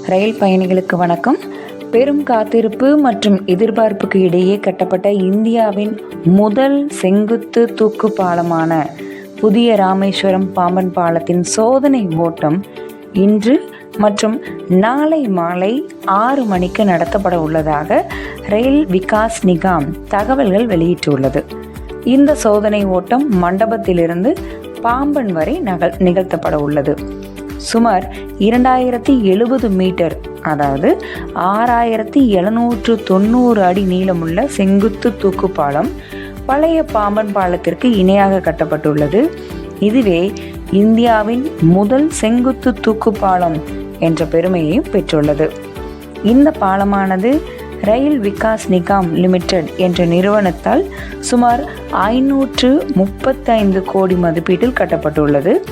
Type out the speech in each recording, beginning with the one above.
ரயில் பயணிகளுக்கு வணக்கம். பெரும் காத்திருப்பு மற்றும் எதிர்பார்ப்புக்கு இடையே கட்டப்பட்ட இந்தியாவின் முதல் செங்குத்து தூக்கு பாலமான புதிய ராமேஸ்வரம் பாம்பன் பாலத்தின் சோதனை ஓட்டம் இன்று மற்றும் நாளை மாலை ஆறு மணிக்கு நடத்தப்பட உள்ளதாக ரயில் விகாஸ் நிகாம் தகவல்கள் வெளியிட்டுள்ளது. இந்த சோதனை ஓட்டம் மண்டபத்திலிருந்து பாம்பன் வரை நகல் நிகழ்த்தப்பட உள்ளது. சுமார் இரண்டாயிரத்தி எழுபது மீட்டர் அதாவது ஆறாயிரத்தி எழுநூற்று தொண்ணூறு அடி நீளமுள்ள செங்குத்து தூக்கு பாலம் பழைய பாம்பன் பாலத்திற்கு இணையாக கட்டப்பட்டுள்ளது. இதுவே இந்தியாவின் முதல் செங்குத்து தூக்கு பாலம் என்ற பெருமையையும் பெற்றுள்ளது. இந்த பாலமானது ரயில் விகாஸ் நிகாம் லிமிடெட் என்ற நிறுவனத்தால் சுமார் ஐநூற்று முப்பத்தைந்து கோடி மதிப்பீட்டில் கட்டப்பட்டுள்ளது.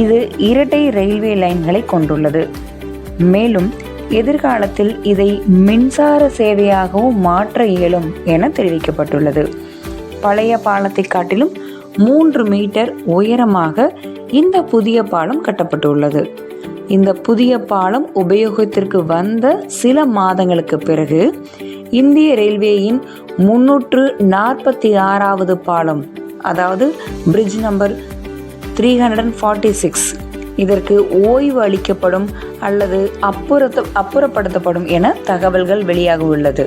இது இரட்டை ரயில்வே லைன்களை கொண்டுள்ளது. மேலும் எதிர்காலத்தில் இதை மின்சார சேவையாகவும் மாற்ற இயலும் என தெரிவிக்கப்பட்டுள்ளது. பழைய பாலத்தை காட்டிலும் மூன்று மீட்டர் உயரமாக இந்த புதிய பாலம் கட்டப்பட்டுள்ளது. இந்த புதிய பாலம் உபயோகத்திற்கு வந்த சில மாதங்களுக்கு பிறகு இந்திய ரயில்வேயின் முன்னூற்று நாற்பத்தி ஆறாவது பாலம் அதாவது bridge number three hundred and forty six இதற்கு ஓய்வு அளிக்கப்படும் அல்லது அப்புறத்த அப்புறப்படுத்தப்படும் என தகவல்கள் வெளியாக உள்ளது